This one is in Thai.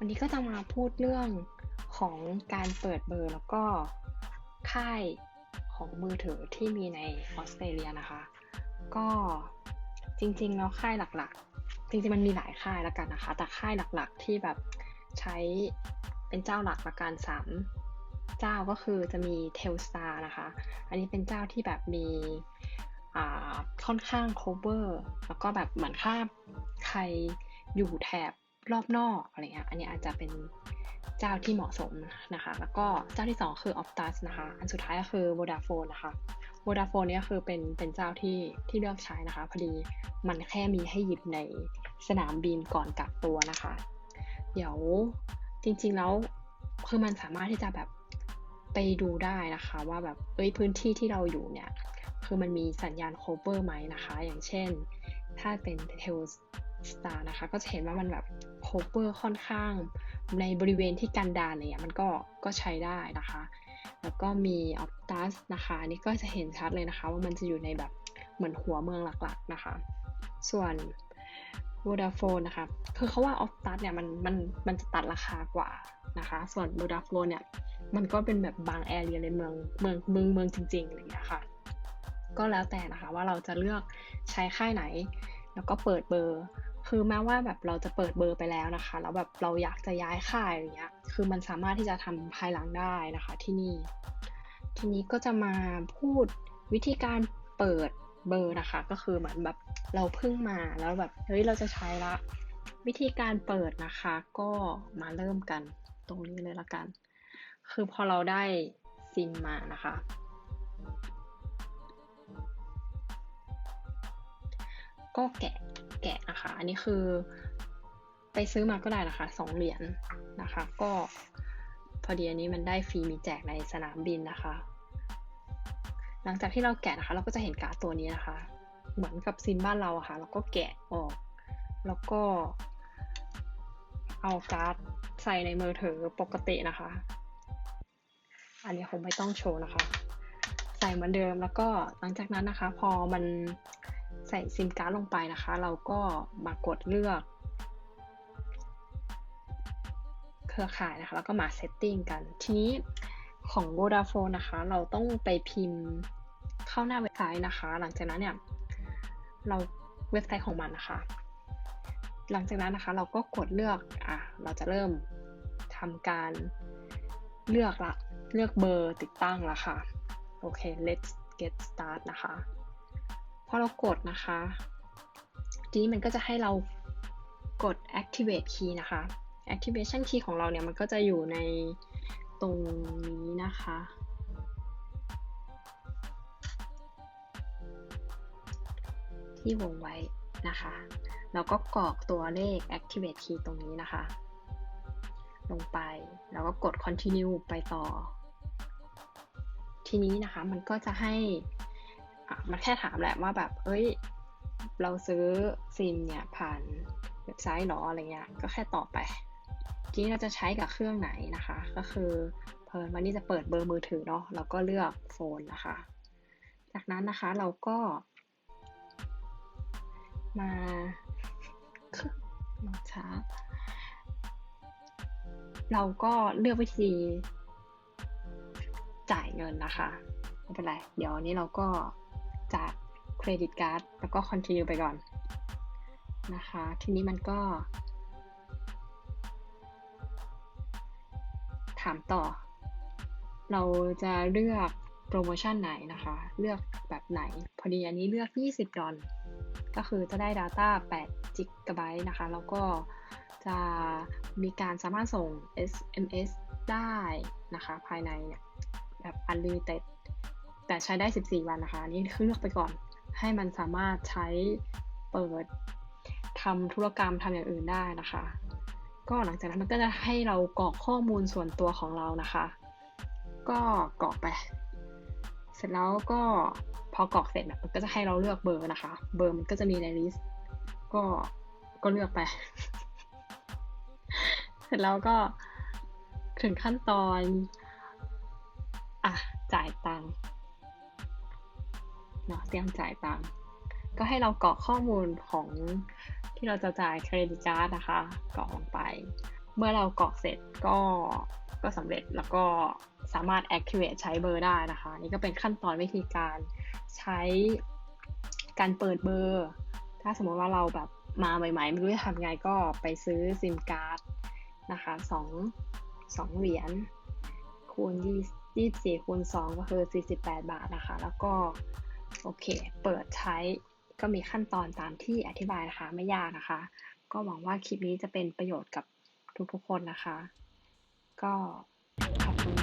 ันนี้ก็จะมาพูดเรื่องของการเปิดเบอร์แล้วก็ค่ายของมือถือที่มีในออสเตรเลียนะคะ ก็จริงๆแล้วค่ายหลักๆ จริงๆมันมีหลายค่ายแล้วกันนะคะ แต่ค่ายหลักๆที่แบบใช้เป็นเจ้าหลักประการสามเจ้าก็คือจะมี Telstar นะคะ อันนี้เป็นเจ้าที่แบบมีค่อนข้าง cover แล้วก็แบบเหมือนค่าใครอยู่แถบ รอบนอกอะไรเงี้ย อันนี้อาจจะเป็นเจ้าที่เหมาะสมนะคะ แล้วก็เจ้าที่ 2 คือ Optus นะคะ อันสุดท้ายก็คือ Vodafone นะคะ Vodafone เนี่ยคือเป็นเป็นเจ้าที่ที่เลือกใช้นะคะ พอดีมันแค่มีให้หยิบในสนามบินก่อนกักตัวนะคะ เดี๋ยวจริงๆแล้วคือมันสามารถที่จะแบบไปดูได้นะคะว่าแบบเอ้ยพื้นที่ที่เราอยู่เนี่ยคือมันมีสัญญาณโคเวอร์ไหมนะคะ อย่างเช่น ถ้าเป็น t e l s t a r นะคะ ก็จะเห็นว่ามันแบบโคเวอร์ค่อนข้างในบริเวณที่กันดารเนี่ยมันก็ก็ใช้ได้นะคะ แล้วก็มี Optus นะคะนี่ก็จะเห็นชัดเลยนะคะ ว่ามันจะอยู่ในแบบเหมือนหัวเมืองหลักๆนะคะ ส่วน Vodafone นะคะ คือเขาว่า Optus เนี่ยมันมันมันจะตัดราคากว่านะคะ ส่วน Vodafone เนี่ยมันก็เป็นแบบบางแอเรียในเมืองเมืองเมืองเมืองจริงๆอะไรอย่างเงี้ยค่ะ ก็แล้วแต่นะคะว่าเราจะเลือกใช้ค่ายไหน แล้วก็เปิดเบอร์ คือแม้ว่าแบบเราจะเปิดเบอร์ไปแล้วนะคะ แล้วแบบเราอยากจะย้ายค่ายอะไรเงี้ย คือมันสามารถที่จะทำภายหลังได้นะคะที่นี่ ทีนี้ก็จะมาพูดวิธีการเปิดเบอร์นะคะ ก็คือเหมือนแบบเราเพิ่งมาแล้วแบบเฮ้ยเราจะใช้ละ วิธีการเปิดนะคะ ก็มาเริ่มกันตรงนี้เลยละกัน คือพอเราได้ซิมมานะคะก็แกะ แกะนะคะ อันนี้คือ ไปซื้อมาก็ได้นะคะสองเหรียญนนะคะ ก็พอดีอันนี้มันได้ฟรีมีแจกในสนามบินนะคะ หลังจากที่เราแกะนะคะ เราก็จะเห็นการ์ดตัวนี้นะคะ เหมือนกับซิมบ้านเราอะค่ะแล้วก็แกะออก แล้วก็ เอาการ์ดใส่ในมือถือปกตินะคะ อันนี้คงไม่ต้องโชว์นะคะ ใส่เหมือนเดิมแล้วก็หลังจากนั้นนะคะ พอมัน ใส่ซิมการ์ดลงไปนะคะ เราก็มากดเลือก เครือข่ายนะคะ แล้วก็มาเซตติ้งกัน ทีนี้ของ Vodafone นะคะ เราต้องไปพิมพ์เข้าหน้าเว็บไซต์นะคะ หลังจากนั้นเนี่ย เราเว็บไซต์ของมันนะคะ หลังจากนั้นนะคะ เราก็กดเลือก อะ เราจะเริ่มทำการเลือกละ เลือกเบอร์ติดตั้งละค่ะ โอเค let's get start นะคะ พอเรากดนะคะ ทีนี้มันก็จะให้เรากด activate key นะคะ activation key ของเราเนี่ยมันก็จะอยู่ในตรงนี้นะคะ ที่วงไว้นะคะแล้วก็กรอกตัวเลข activate key ตรงนี้นะคะ ลงไป แล้วก็กด continue ไปต่อ ทีนี้นะคะมันก็จะให้ มันแค่ถามแหละว่าแบบ เอ้ย เราซื้อซิมเนี่ยผ่านเว็บไซต์หรออะไรเงี้ย ก็แค่ตอบไปทีนี้เราจะใช้กับเครื่องไหนนะคะ ก็คือเพลินวันนี้จะเปิดเบอร์มือถือเนาะเราก็เลือกโฟนนะคะ จากนั้นนะคะเราก็ มามาช้าเราก็เลือกวิธีจ่ายเงินนะคะไม่เป็นไร เดี๋ยวนี้เราก็ จากเครดิตการ์ดแล้วก็ continue ไปก่อนนะคะ ทีนี้มันก็ ถามต่อ เราจะเลือกโปรโมชั่นไหนนะคะ เลือกแบบไหน พอดีอันนี้เลือก 20 ดอลก็คือจะได้ Data 8 g b นะคะ แล้วก็จะมีการสามารถส่ง SMS ได้นะคะ ภายในเนี่ยแบบ unlimited แต่ใช้ได้ 14 วันนะคะนี่คือเลือกไปก่อน ให้มันสามารถใช้เปิดทำธุรกรรมทำอย่างอื่นได้นะคะ ก็หลังจากนั้นมันก็จะให้เรากรอกข้อมูลส่วนตัวของเรานะคะ ก็กรอกไป เสร็จแล้วก็พอกรอกเสร็จมันก็จะให้เราเลือกเบอร์นะคะ เบอร์มันก็จะมีในลิสต์ก็ก็เลือกไป เสร็จแล้วก็ถึงขั้นตอน อะ จ่ายตังค์ เนาะเตรียมจ่ายตังค์ก็ให้เรากรอกข้อมูลของที่เราจะจ่ายเครดิตการ์ดนะคะกรอกลงไป เมื่อเรากรอกเสร็จก็ก็สำเร็จแล้วก็สามารถ activate ใช้เบอร์ได้นะคะ นี่ก็เป็นขั้นตอนวิธีการใช้การเปิดเบอร์ ถ้าสมมติว่าเราแบบมาใหม่ๆ ไม่รู้จะทำไงก็ไปซื้อซิมการ์ดนะคะสองสองเหรียญคูณยี่ยี่สี่คูณสองก็คือสี่สิบแปดบาทนะคะ แล้วก็ โอเค เปิดใช้ก็มีขั้นตอนตามที่อธิบายนะคะ ไม่ยากนะคะ ก็หวังว่าคลิปนี้จะเป็นประโยชน์กับทุกๆคนนะคะ ก็ขอบคุณ